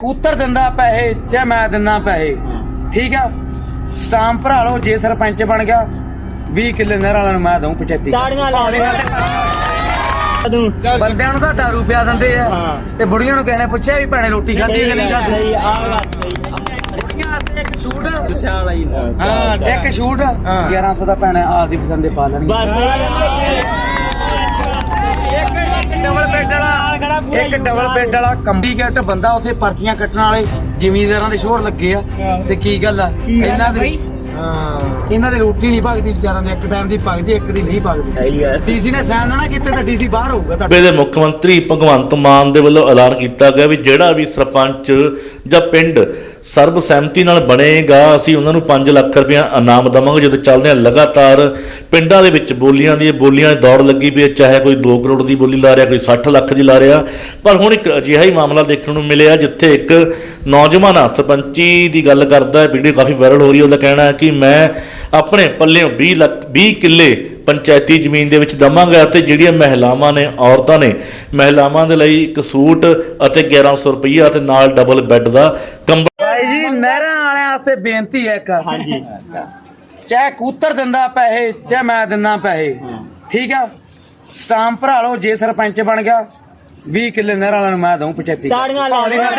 ਕੂਤਰ ਦਿੰਦਾ ਪੈਸੇ ਜਾਂ ਮੈਂ ਦਿੰਦਾ ਪੈਸੇ ਠੀਕ ਆ? ਸਟਾਂਪ ਭਰਾ ਲਓ ਜੇ ਸਰਪੰਚ ਬਣ ਗਿਆ 20 ਕਿੱਲੇ ਨਹਿਰ ਵਾਲਿਆਂ ਨੂੰ ਮੈਂ ਦਊਂ 75 ਤਾੜੀਆਂ ਲਾ ਪਾਣੀ ਨਾਲ ਤੂੰ ਤੇ ਬੰਦਿਆਂ ਨੂੰ ਤਾਂ ਦਾਰੂ ਪਿਆ ਦਿੰਦੇ ਆ। ਤੇ ਬੁੜੀਆਂ ਨੂੰ ਕਹਿੰਦੇ ਪੁੱਛਿਆ ਵੀ ਭੈਣੇ ਰੋਟੀ ਖਾਧੀ ਕਿ ਨਹੀਂ ਖਾਧੀ? ਸਹੀ ਆ ਗੱਲ ਸਹੀ ਬੁੜੀਆਂ ਤੇ ਇੱਕ ਸੂਟ ਵਿਸ਼ਾਲ ਆਈ ਹਾਂ ਤੇ ਇੱਕ ਸ਼ੂਟ 1100 ਦਾ ਭੈਣੇ ਆਪਦੀ ਪਸੰਦ ਦੇ ਪਾ ਲੈਣਗੇ। ਬਸ। ਇੱਕ ਡਬਲ ਬੈੱਡ ਵਾਲਾ ਇੱਕ ਡਬਲ ਬੈੱਡ ਵਾਲਾ ਕੰਬੀ ਕੱਟ ਬੰਦਾ ਉੱਥੇ ਪਰਚੀਆਂ ਕੱਟਣ ਵਾਲੇ ਜ਼ਿਮੀਂਦਾਰਾਂ ਦੇ ਸ਼ੋਰ ਲੱਗੇ ਆ। ਤੇ ਕੀ ਗੱਲ ਆ? ਇਹਨਾਂ ਦੇ ਇਹਨਾਂ ਦੀ ਰੋਟੀ ਨਹੀਂ ਭਗਦੀ ਵਿਚਾਰਾਂ ਦੇ ਇੱਕ ਟਾਈਮ ਦੀ ਭਗਦੀ ਇੱਕ ਦੀ ਨਹੀਂ ਭਗਦੀ। ਆ ਡੀਸੀ ਨੇ ਸਾਈਨ ਨਾ ਕੀਤੇ ਤਾਂ ਡੀਸੀ ਬਾਹਰ ਹੋਊਗਾ ਤੁਹਾਡਾ ਸੂਬੇ ਦੇ ਮੁੱਖ ਮੰਤਰੀ ਭਗਵੰਤ ਮਾਨ ਦੇ ਵੱਲੋਂ ਐਲਾਨ ਕੀਤਾ ਗਿਆ ਵੀ ਜਿਹੜਾ ਵੀ ਸਰਪੰਚ ਜਾਂ ਪਿੰਡ ਸਰਬਸਹਿਮਤੀ ਨਾਲ ਬਣੇਗਾ ਅਸੀਂ ਉਹਨਾਂ ਨੂੰ 5 ਲੱਖ ਰੁਪਏ ਇਨਾਮ ਦੇਵਾਂਗੇ। ਜਦੋਂ ਚੱਲਦੇ ਹਾਂ ਲਗਾਤਾਰ ਪਿੰਡਾਂ ਦੇ ਵਿੱਚ ਬੋਲੀਆਂ ਦੀ ਬੋਲੀਆਂ ਦੀ ਦੌੜ ਲੱਗੀ ਪਈ ਹੈ ਚਾਹੇ ਕੋਈ 2 ਕਰੋੜ ਦੀ ਬੋਲੀ ਲਾ ਰਿਹਾ ਕੋਈ 60 ਲੱਖ ਦੀ ਲਾ ਰਿਹਾ। ਪਰ ਹੁਣ ਇੱਕ ਅਜਿਹਾ ਹੀ ਮਾਮਲਾ ਦੇਖਣ ਨੂੰ ਮਿਲਿਆ ਜਿੱਥੇ ਇੱਕ ਨੌਜਵਾਨ ਆ ਸਰਪੰਚੀ ਦੀ ਗੱਲ ਕਰਦਾ ਹੈ ਵੀਡੀਓ ਕਾਫੀ ਵਾਇਰਲ ਹੋ ਰਹੀ ਹੈ ਉਹਦਾ ਕਹਿਣਾ ਹੈ ਕਿ ਮੈਂ ਆਪਣੇ ਪੱਲਿਓਂ 20 ਲੱਖ 20 ਕਿੱਲੇ ਪੰਚਾਇਤੀ ਜ਼ਮੀਨ ਦੇ ਵਿੱਚ ਦਵਾਂਗਾ ਅਤੇ ਜਿਹੜੀਆਂ ਮਹਿਲਾਵਾਂ ਨੇ ਔਰਤਾਂ ਨੇ ਮਹਿਲਾਵਾਂ ਦੇ ਲਈ ਇੱਕ ਸੂਟ ਅਤੇ 1100 ਰੁਪਈਆ ਅਤੇ ਨਾਲ ਡਬਲ ਬੈੱਡ ਦਾ ਕੰਬਲ ਭਾਈ ਜੀ ਨਹਿਰਾਂ ਵਾਲਿਆਂ ਵਾਸਤੇ ਬੇਨਤੀ ਹੈ ਇੱਕ। ਹਾਂਜੀ। ਚਾਹੇ ਕੂਤਰ ਦਿੰਦਾ ਪੈਸੇ ਚਾਹੇ ਮੈਂ ਦਿੰਦਾ ਪੈਸੇ। ਠੀਕ ਆ? ਸਟਾਂਪ ਭਰਾ ਲਓ ਜੇ ਸਰਪੰਚ ਬਣ ਗਿਆ 20 ਕਿੱਲੇ ਨਹਿਰ ਵਾਲਿਆਂ ਨੂੰ ਮੈਂ ਦਊਂ 75 ਤਾੜੀਆਂ ਲਾ ਬੁੜੀਆਂ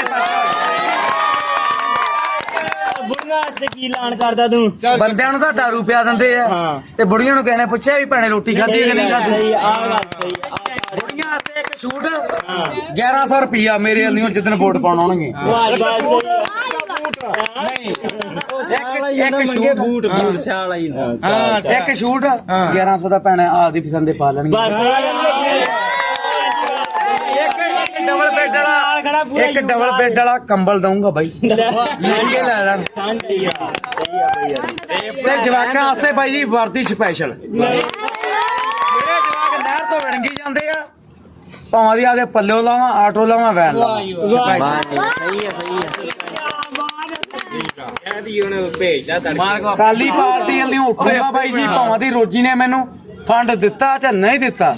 ਵਾਸਤੇ ਕੀ ਐਲਾਨ ਕਰਦਾ ਤੂੰ? ਬੰਦਿਆਂ ਨੂੰ ਤਾਂ ਦਾਰੂ ਪਿਆ ਦਿੰਦੇ ਆ। ਤੇ ਬੁੜੀਆਂ ਨੂੰ ਕਹਿੰਦੇ ਪੁੱਛਿਆ ਵੀ ਭੈਣੇ ਰੋਟੀ ਖਾਧੀ ਕਿ ਨਹੀਂ ਖਾਧੀ? ਬੁੜੀਆਂ ਤੇ ਇੱਕ ਸ਼ੂਟ 1100 ਰੁਪਿਆ ਮੇਰੇ ਵੱਲੋਂ ਜਿੱਦਣ ਵੋਟ ਪਾਉਣ ਆਉਣਗੇ। ਨਹੀਂ। ਇੱਕ ਇੱਕ ਸ਼ੂਟ। ਬੂਟ ਬੂਟ ਵਿਸ਼ਾਲ ਆਈ ਹਾਂ ਤੇ ਇੱਕ ਸ਼ੂਟ 1100 ਦਾ ਭੈਣੇ ਆਪਦੀ ਪਸੰਦ ਦੇ ਪਾ ਲੈਣਗੇ। ਬਸ ਇੱਕ ਇੱਕ ਡਬਲ ਬੈੱਡ ਵਾਲਾ ਇੱਕ ਡਬਲ ਬੈੱਡ ਵਾਲਾ ਕੰਬਲ ਦਊਂਗਾ ਬਾਈ। ਮਹਿੰਗੇ ਲੈ ਲੈਣ। ਸਹੀ ਆ ਸਹੀ ਆ। ਬਈ ਯਾਰ ਤੇ ਜਵਾਕਾਂ ਵਾਸਤੇ ਬਾਈ ਜੀ ਵਰਦੀ ਸਪੈਸ਼ਲ ਜਿਹੜੇ ਜਵਾਕ ਨਹਿਰ ਤੋਂ ਵਿਣਗੀ ਜਾਂਦੇ ਆ ਭਾਵਾਂ ਦੀ ਆਦੇ ਪੱਲਿਓ ਲਾਵਾਂ ਆਟੋ ਲਾਵਾਂ ਵੈਨ ਲਾਵਾਂ। ਸਪੈਸ਼ਲ ਸਹੀ ਆ ਸਹੀ ਆ। ਕਾਲੀ ਪਾਰਟੀ ਵਾਲੀ ਉੱਠੂਗਾ ਬਾਈ ਜੀ ਭਾਵਾਂ ਦੀ ਰੋਜੀ ਨੇ ਮੈਨੂੰ ਫੰਡ ਦਿੱਤਾ ਜਾਂ ਨਹੀਂ ਦਿੱਤਾ।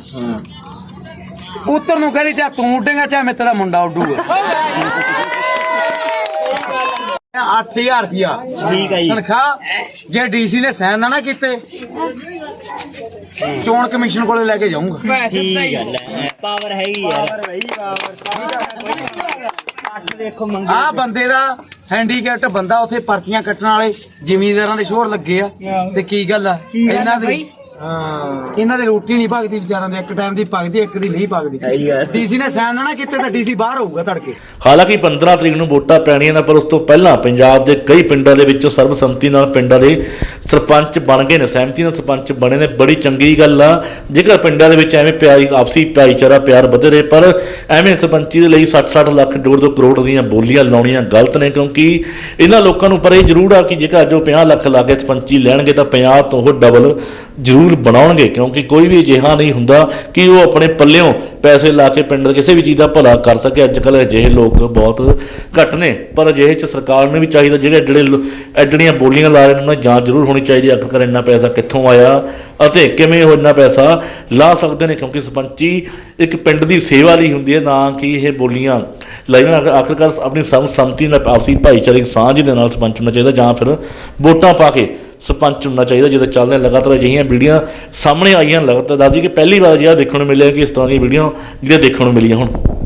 ਕੂਤਰ ਨੂੰ ਕਹਿੰਦੀ ਚਾ ਤੂੰ ਉੱਡੇਗਾ ਚਾ ਮੈਂ ਤੇਰਾ ਮੁੰਡਾ ਉੱਡੂਗਾ। 8000 ਰੁਪਿਆ ਠੀਕ ਆ ਜੀ। ਤਨਖਾਹ ਜੇ ਡੀਸੀ ਨੇ ਸਾਈਨ ਨਾ ਨਾ ਕੀਤੇ ਚੋਣ ਕਮਿਸ਼ਨ ਕੋਲੇ ਲੈ ਕੇ ਜਾਊਂਗਾ। ਠੀਕ ਗੱਲ ਹੈ ਪਾਵਰ ਹੈਗੀ ਯਾਰ ਅੱਠ ਦੇਖੋ ਮੰਗੀ ਆ ਬੰਦੇ ਦਾ ਹੈਂਡੀਕੈਪਟ ਬੰਦਾ ਉੱਥੇ ਪਰਚੀਆਂ ਕੱਟਣ ਵਾਲੇ ਜ਼ਿਮੀਂਦਾਰਾਂ ਦੇ ਸ਼ੋਰ ਲੱਗੇ ਆ। ਤੇ ਕੀ ਗੱਲ ਆ? ਇਹਨਾਂ ਦੇ ਇਹਨਾਂ ਦੀ ਰੋਟੀ ਨਹੀਂ ਭਗਦੀ ਵਿਚਾਰਾਂ ਦੇ ਇੱਕ ਟਾਈਮ ਦੀ ਭਗਦੀ ਇੱਕ ਦੀ ਨਹੀਂ ਭਗਦੀ। ਸਹੀ ਡੀਸੀ ਨੇ ਸਾਈਨ ਨਾ ਕੀਤੇ ਤਾਂ ਡੀਸੀ ਬਾਹਰ ਹੋਊਗਾ ਤੜਕੇ। ਹਾਲਾਂਕਿ 15 ਤਰੀਕ ਨੂੰ ਵੋਟਾਂ ਪੈਣੀਆਂ ਨੇ ਪਰ ਉਸ ਤੋਂ ਪਹਿਲਾਂ ਪੰਜਾਬ ਦੇ ਕਈ ਪਿੰਡਾਂ ਦੇ ਵਿੱਚੋਂ ਸਰਬਸੰਮਤੀ ਨਾਲ ਪਿੰਡਾਂ ਦੇ ਸਰਪੰਚ ਬਣ ਗਏ ਨੇ। ਸਹਿਮਤੀ ਨਾਲ ਸਰਪੰਚ ਬਣੇ ਨੇ। ਬੜੀ ਚੰਗੀ ਗੱਲ ਆ। ਜੇਕਰ ਪਿੰਡਾਂ ਦੇ ਵਿੱਚ ਐਵੇਂ ਪਿਆਰੀ ਆਪਸੀ ਭਾਈਚਾਰਾ ਪਿਆਰ ਵਧੇ ਰਹੇ ਪਰ ਐਵੇਂ ਸਰਪੰਚੀ ਦੇ ਲਈ 60-60 ਲੱਖ ਡੋੜ ਦੋ ਕਰੋੜ ਦੀਆਂ ਬੋਲੀਆਂ ਲਾਉਣੀਆਂ ਗਲਤ ਨੇ ਕਿਉਂਕਿ ਇਹਨਾਂ ਲੋਕਾਂ ਨੂੰ ਪਰ ਇਹ ਜ਼ਰੂਰ ਆ ਕਿ ਜੇਕਰ ਜੋ 50 ਲੱਖ ਲਾ ਕੇ ਸਰਪੰਚੀ ਲੈਣਗੇ ਤਾਂ 50 ਤੋਂ ਉਹ ਡਬਲ ਜ਼ਰੂਰ ਬਣਾਉਣਗੇ, ਕਿਉਂਕਿ ਕੋਈ ਵੀ ਅਜਿਹਾ ਨਹੀਂ ਹੁੰਦਾ ਕਿ ਉਹ ਆਪਣੇ ਪੱਲਿਓਂ ਪੈਸੇ ਲਾ ਕੇ ਪਿੰਡ ਦੇ ਕਿਸੇ ਵੀ ਚੀਜ਼ ਦਾ ਭਲਾ ਕਰ ਸਕੇ। ਅੱਜ ਕੱਲ੍ਹ ਅਜਿਹੇ ਲੋਕ ਬਹੁਤ ਘੱਟ ਨੇ, ਪਰ ਅਜਿਹੇ ਚ ਸਰਕਾਰ ਨੂੰ ਵੀ ਚਾਹੀਦਾ, ਜਿਹੜੇ ਜਿਹੜੇ ਲੋ- ਬੋਲੀਆਂ ਲਾ ਰਹੇ ਨੇ, ਉਹਨਾਂ ਦੀ ਜਾਂਚ ਜ਼ਰੂਰ ਹੋਣੀ ਚਾਹੀਦੀ ਹੈ, ਆਖਰਕਾਰ ਇੰਨਾ ਪੈਸਾ ਕਿੱਥੋਂ ਆਇਆ ਅਤੇ ਕਿਵੇਂ ਉਹ ਇੰਨਾ ਪੈਸਾ ਲਾ ਸਕਦੇ ਨੇ, ਕਿਉਂਕਿ ਸਰਪੰਚੀ ਇੱਕ ਪਿੰਡ ਦੀ ਸੇਵਾ ਲਈ ਹੁੰਦੀ ਹੈ, ਨਾ ਕਿ ਇਹ ਬੋਲੀਆਂ ਲਾਈਆਂ ਆਖਰ- ਆਖਰਕਾਰ ਆਪਣੀ ਸਮ, ਸੰਮਤੀ ਨਾਲ ਆਪਸੀ ਭਾਈਚਾਰਕ ਸਾਂਝ ਦੇ ਨਾਲ ਸਰਪੰਚ ਹੋਣਾ ਚਾਹੀਦਾ, ਜਾਂ ਫਿਰ ਵੋਟਾਂ ਪਾ ਕੇ ਸਰਪੰਚ ਹੋਣਾ ਚਾਹੀਦਾ ਜਦੋਂ ਚੱਲਦੇ ਲਗਾਤਾਰ ਅਜਿਹੀਆਂ ਵੀਡੀਓ ਸਾਹਮਣੇ ਆਈਆਂ ਲਗਾਤਾਰ। ਦੱਸਦੀ ਕਿ ਪਹਿਲੀ ਵਾਰ ਜਿਹੜਾ ਦੇਖਣ ਨੂੰ ਮਿਲਿਆ ਕਿ ਇਸ ਤਰ੍ਹਾਂ ਦੀਆਂ ਵੀਡੀਓ ਜਿਹੜੀਆਂ ਦੇਖਣ ਨੂੰ ਮਿਲੀਆਂ ਹੁਣ?